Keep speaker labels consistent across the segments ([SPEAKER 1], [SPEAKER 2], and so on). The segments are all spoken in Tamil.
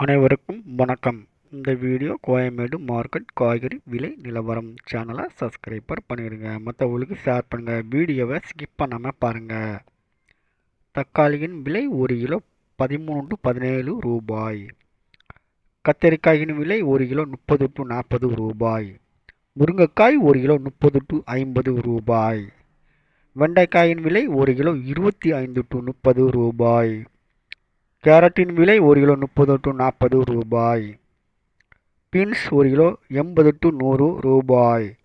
[SPEAKER 1] அனைவருக்கும் வணக்கம். இந்த வீடியோ கோயம்பேடு மார்க்கெட் காய்கறி விலை நிலவரம். சேனலை சப்ஸ்கிரைபர் பண்ணிடுங்க. மற்றவங்களுக்கு ஷேர் பண்ணுங்கள் வீடியோவை ஸ்கிப் பண்ணாமல் பாருங்கள் தக்காளியின் விலை ஒரு கிலோ பதிமூணு டு பதினேழு ரூபாய். கத்தரிக்காயின் விலை ஒரு கிலோ முப்பது டு நாற்பது ரூபாய். முருங்கைக்காய் ஒரு கிலோ முப்பது டு ஐம்பது ரூபாய். வெண்டைக்காயின் விலை ஒரு கிலோ இருபத்தி ஐந்து டு முப்பது ரூபாய். கேரட்டின் விலை ஒரு கிலோ முப்பது டு நாற்பது ரூபாய். பீன்ஸ் ஒரு கிலோ எண்பது டு நூறு ரூபாய்.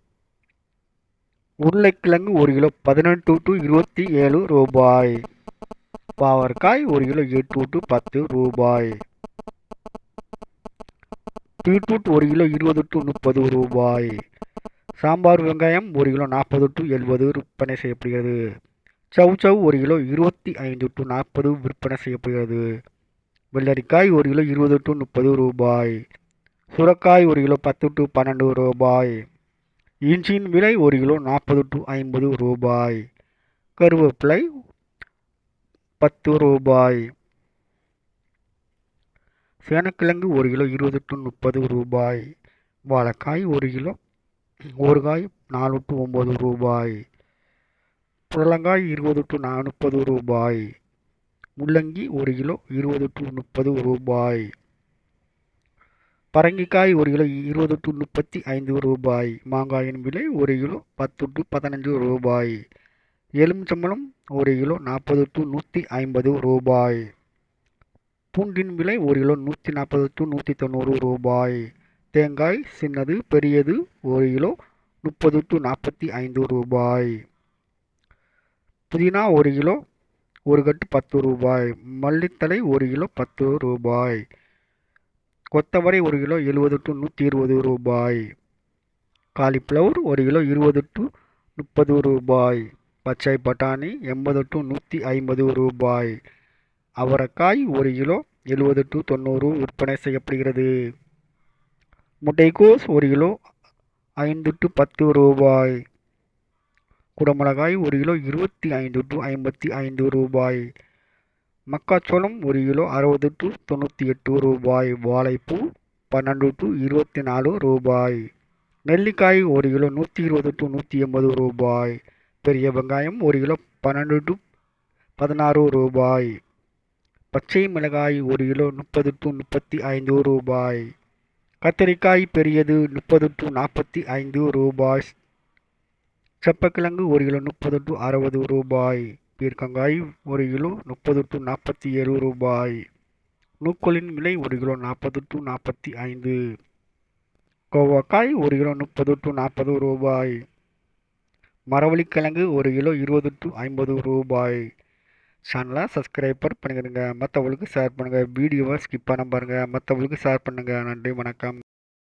[SPEAKER 1] உருளைக்கிழங்கு ஒரு கிலோ பதினெட்டு டு இருபத்தி ஏழு ரூபாய். பாவற்காய் ஒரு கிலோ எட்டு டு பத்து ரூபாய். பீட்ரூட் ஒரு கிலோ இருபது டு முப்பது ரூபாய். சாம்பார் வெங்காயம் ஒரு கிலோ நாற்பது டு எழுபது விற்பனை செய்யப்படுகிறது. சவ் சவ் ஒரு கிலோ இருபத்தி ஐந்து டு நாற்பது விற்பனை செய்யப்படுகிறது. வெள்ளரிக்காய் ஒரு கிலோ இருபது டு முப்பது ரூபாய். சுரக்காய் ஒரு கிலோ பத்து டு பன்னெண்டு ரூபாய். இஞ்சியின் விலை ஒரு கிலோ நாற்பது டு ஐம்பது ரூபாய். கருவேப்பிலை பத்து ரூபாய். சேனக்கிழங்கு ஒரு கிலோ இருபது டு முப்பது ரூபாய். வாழைக்காய் ஒரு கிலோ ஒரு காய் நாலு டு ஒம்பது ரூபாய். புடலங்காய் இருபது டு நாற்பது முப்பது ரூபாய். முள்ளங்கி ஒரு கிலோ இருபது டு முப்பது ரூபாய். பரங்கிக்காய் ஒரு கிலோ இருபது டு முப்பத்தி ஐந்து ரூபாய். மாங்காயின் விலை ஒரு கிலோ பத்து டு பதினஞ்சு ரூபாய். எலுமிச்சம்பழம் ஒரு கிலோ நாற்பது டு நூற்றி ஐம்பது ரூபாய். பூண்டின் விலை ஒரு கிலோ நூற்றி நாற்பது டு நூற்றி தொண்ணூறு ரூபாய். தேங்காய் சின்னது பெரியது ஒரு கிலோ முப்பது டு நாற்பத்தி ஐந்து ரூபாய். புதினா ஒரு கிலோ ஒரு கட்டு பத்து ரூபாய். மல்லித்தலை ஒரு கிலோ பத்து ரூபாய். கொத்தவரை ஒரு கிலோ எழுபது டு நூற்றி இருபது ரூபாய். காலிஃப்ளவர் ஒரு கிலோ இருபது டு முப்பது ரூபாய். பச்சை பட்டாணி எண்பது டு நூற்றி ஐம்பது ரூபாய். அவரைக்காய் ஒரு கிலோ எழுபது டு தொண்ணூறு விற்பனை செய்யப்படுகிறது. முட்டைக்கோஸ் ஒரு கிலோ ஐந்து டு பத்து ரூபாய். குடமிளகாய் ஒரு கிலோ இருபத்தி ஐந்து டு ஐம்பத்தி ஐந்து ரூபாய். மக்காச்சோளம் ஒரு கிலோ அறுபது டு தொண்ணூற்றி எட்டு ரூபாய். வாழைப்பூ பன்னெண்டு டு இருபத்தி நாலு ரூபாய். நெல்லிக்காய் ஒரு கிலோ நூற்றி இருபது டு நூற்றி எண்பது ரூபாய். பெரிய வெங்காயம் ஒரு கிலோ பன்னெண்டு டு பதினாறு ரூபாய். பச்சை மிளகாய் ஒரு கிலோ முப்பது டு முப்பத்தி ஐந்து ரூபாய். கத்திரிக்காய் பெரியது முப்பது டு நாற்பத்தி ஐந்து ரூபாய். செப்பக்கிழங்கு ஒரு கிலோ முப்பது டு அறுபது ரூபாய். பீர்க்கங்காய் ஒரு கிலோ முப்பது டு நாற்பத்தி ஏழு ரூபாய். நூக்கோலின் விலை ஒரு கிலோ நாற்பது டு நாற்பத்தி ஐந்து கோவாக்காய் ஒரு கிலோ முப்பது டு நாற்பது ரூபாய். மரவள்ளிக்கிழங்கு ஒரு கிலோ இருபது டு ஐம்பது ரூபாய். சேனலை சப்ஸ்கிரைபர் பண்ணிடுங்க மற்றவங்களுக்கு ஷேர் பண்ணுங்கள் வீடியோவை ஸ்கிப் பண்ண பாருங்கள் மற்றவங்களுக்கு ஷேர் பண்ணுங்கள் நன்றி வணக்கம்.